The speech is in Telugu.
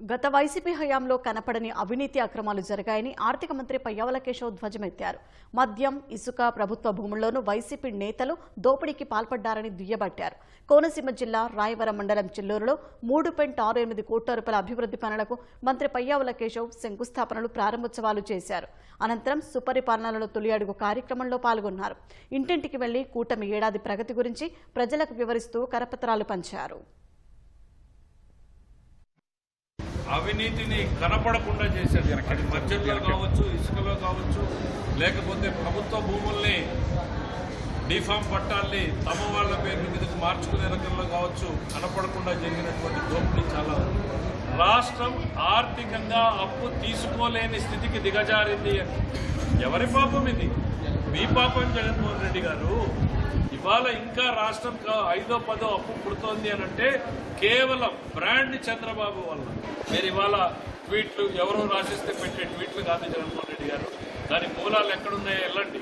గత వైసీపీ హయాంలో కనపడని అవినీతి అక్రమాలు జరిగాయని ఆర్థిక మంత్రి పయ్యావల కేశవ్ ధ్వజమెత్తారు. మద్యం ఇసుక ప్రభుత్వ భూముల్లోనూ వైసీపీ నేతలు దోపిడీకి పాల్పడ్డారని దుయ్యబట్టారు. కోనసీమ జిల్లా రాయవరం మండలం చిల్లూరులో మూడు పాయింట్ ఆరు ఎనిమిది కోట్ల రూపాయల అభివృద్ధి పనులకు మంత్రి పయ్యావుల కేశవ్ శంకుస్థాపనలు ప్రారంభోత్సవాలు చేశారు. అనంతరం సుపరిపాలనలో తొలి అడుగు కార్యక్రమంలో పాల్గొన్నారు. ఇంటింటికి వెళ్ళి కూటమి ఏడాది ప్రగతి గురించి ప్రజలకు వివరిస్తూ కరపత్రాలు పంచారు. అవినీతిని కనపడకుండా చేశారు అది మద్యంలో కావచ్చు ఇసుకలో కావచ్చు లేకపోతే ప్రభుత్వ భూముల్ని డిఫామ్ పట్టాల్ని తమ వాళ్ళ పేర్ల మీదకి మార్చుకునే రకంలో కావచ్చు కనపడకుండా జరిగినటువంటి దోపిడీ చాలా. రాష్ట్రం ఆర్థికంగా అప్పు తీసుకోలేని స్థితికి దిగజారింది ఎవరి పాపం ఇది మీ పాపం జగన్మోహన్ రెడ్డి గారు ఇవాళ ఇంకా రాష్ట్రం ఐదో పదో అప్పు పుడుతోంది అని అంటే కేవలం బ్రాండ్ చంద్రబాబు వల్ల. మీరు ఇవాళ ట్వీట్లు ఎవరో రాసిస్తే పెట్టే ట్వీట్లు కాదు జగన్మోహన్ రెడ్డి గారు. దాని మూలాలు ఎక్కడున్నాయో వెళ్ళండి.